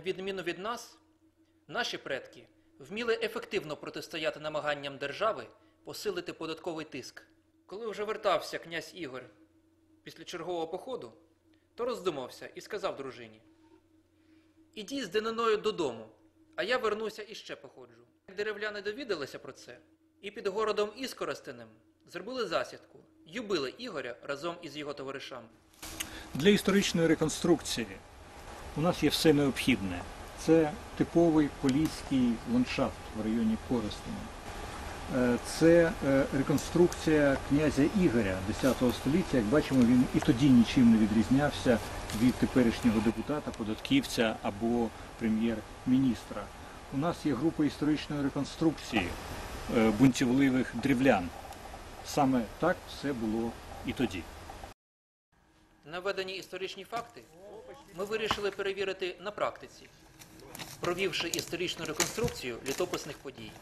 Відміну від нас, наші предки вміли ефективно протистояти намаганням держави посилити податковий тиск. Коли вже вертався князь Ігор після чергового походу, то роздумався і сказав дружині: Ідіть з дининою додому, а я вернуся і ще походжу. Деревляни довідалися про це, і під городом Іскоростенем зробили засідку й убили Ігоря разом із його товаришами. Для історичної реконструкції у нас є все необхідне. Це типовий поліський ландшафт в районі Коростеня. Е, Це е, реконструкція князя Ігоря X століття. Як бачимо, він і тоді нічим не відрізнявся від теперішнього депутата, податківця або прем'єр-міністра. У нас є група історичної реконструкції е, бунтівливих дрівлян. Саме так все було і тоді. Наведені історичні факти ми вирішили перевірити на практиці, провівши історичну реконструкцію літописних подій.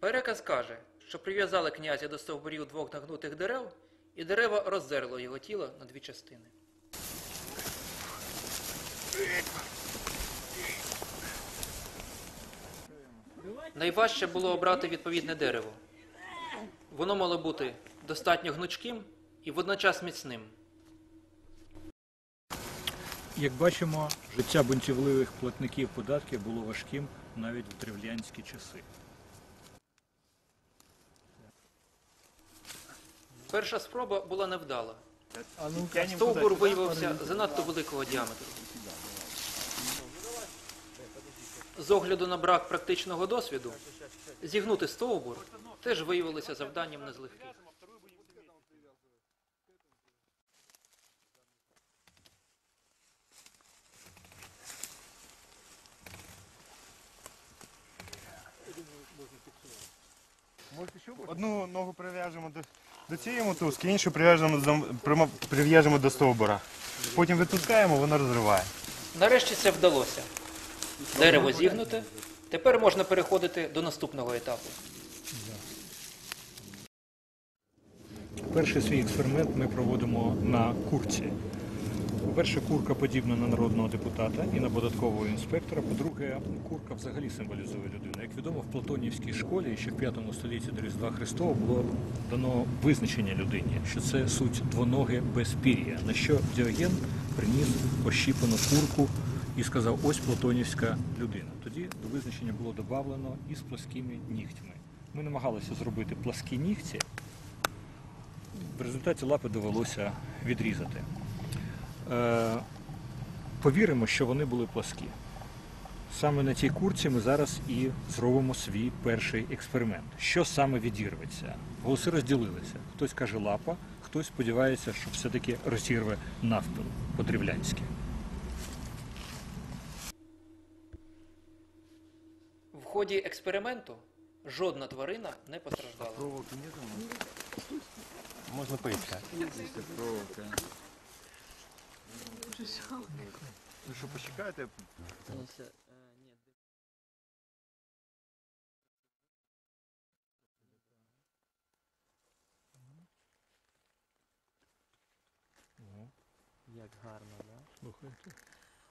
Переказ каже, що прив'язали князя до стовбурів двох нагнутих дерев, і дерева роздерло його тіло на дві частини. Найважче було обрати відповідне дерево. Воно мало бути достатньо гнучким і водночас міцним. Як бачимо, життя бунтівливих платників податків було важким навіть в древлянські часи. Перша спроба була невдала. Стовбур виявився занадто великого діаметру. З огляду на брак практичного досвіду, зігнути стовбур теж виявилося завданням не Одну ногу прив'яжемо до, до цієї мотузки, іншу прив'яжемо до, прив'яжемо до стовбура. Потім випускаємо, воно розриває. Нарешті це вдалося. Дерево зігнуте. Тепер можна переходити до наступного етапу. Перший свій експеримент ми проводимо на курці. По-перше, курка подібна на народного депутата і на податкового інспектора. По-друге, курка взагалі символізує людину. Як відомо, в Платонівській школі ще в 5 столітті до Різдва Христова було дано визначення людині, що це суть двоноге безпір'я, на що Діоген приніс ощіпану курку і сказав, ось платонівська людина. Тоді до визначення було додавлено із плоскими нігтями. Ми намагалися зробити пласкі нігті, в результаті лапи довелося відрізати. Е, повіримо, що вони були пласкі. Саме на цій курці ми зараз і зробимо свій перший експеримент. Що саме відірветься? Голоси розділилися. Хтось каже лапа, хтось сподівається, що все-таки розірве навпіл по-дрівлянськи. В ході експерименту жодна тварина не постраждала. Можна поїхати. Ви що, почекаєте? Як гарно, да? Слухайте.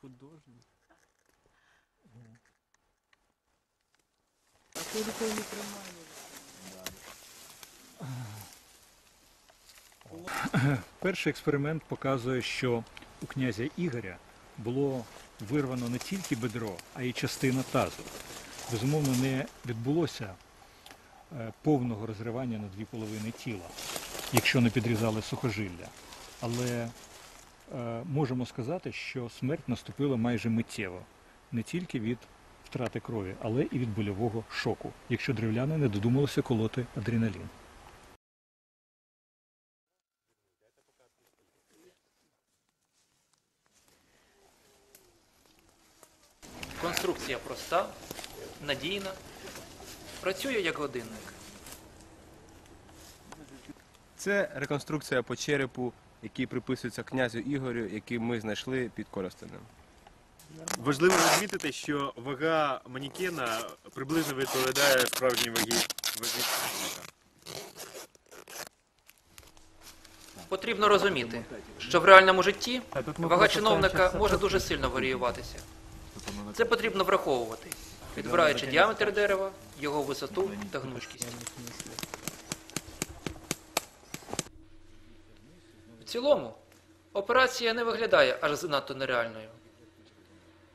Художник. А ти рукою не тримай. Перший експеримент показує, що у князя Ігоря було вирвано не тільки бедро, а й частина тазу. Безумовно, не відбулося е, повного розривання на дві половини тіла, якщо не підрізали сухожилля. Але е, можемо сказати, що смерть наступила майже миттєво, не тільки від втрати крові, але і від больового шоку, якщо древляни не додумалися колоти адреналін. Конструкція проста, надійна, працює як годинник. Це реконструкція по черепу, який приписується князю Ігорю, який ми знайшли під Коростенем. Важливо відмітити, що вага манікена приблизно відповідає справжній вагі вагі. Потрібно розуміти, що в реальному житті вага чиновника може дуже сильно варіюватися. Це потрібно враховувати, підбираючи діаметр дерева, його висоту та гнучкість. В цілому, операція не виглядає аж занадто нереальною.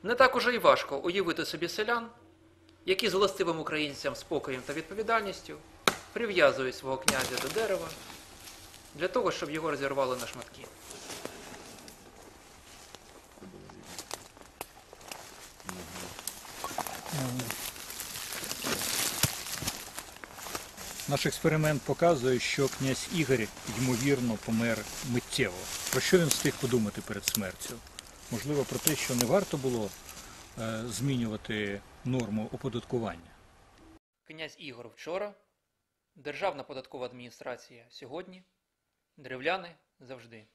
Не так уже й важко уявити собі селян, які з властивим українцям спокоєм та відповідальністю прив'язують свого князя до дерева для того, щоб його розірвали на шматки. Наш експеримент показує, що князь Ігор, ймовірно, помер миттєво. Про що він встиг подумати перед смертю? Можливо, про те, що не варто було е, змінювати норму оподаткування. Князь Ігор вчора, Державна податкова адміністрація сьогодні, древляни завжди.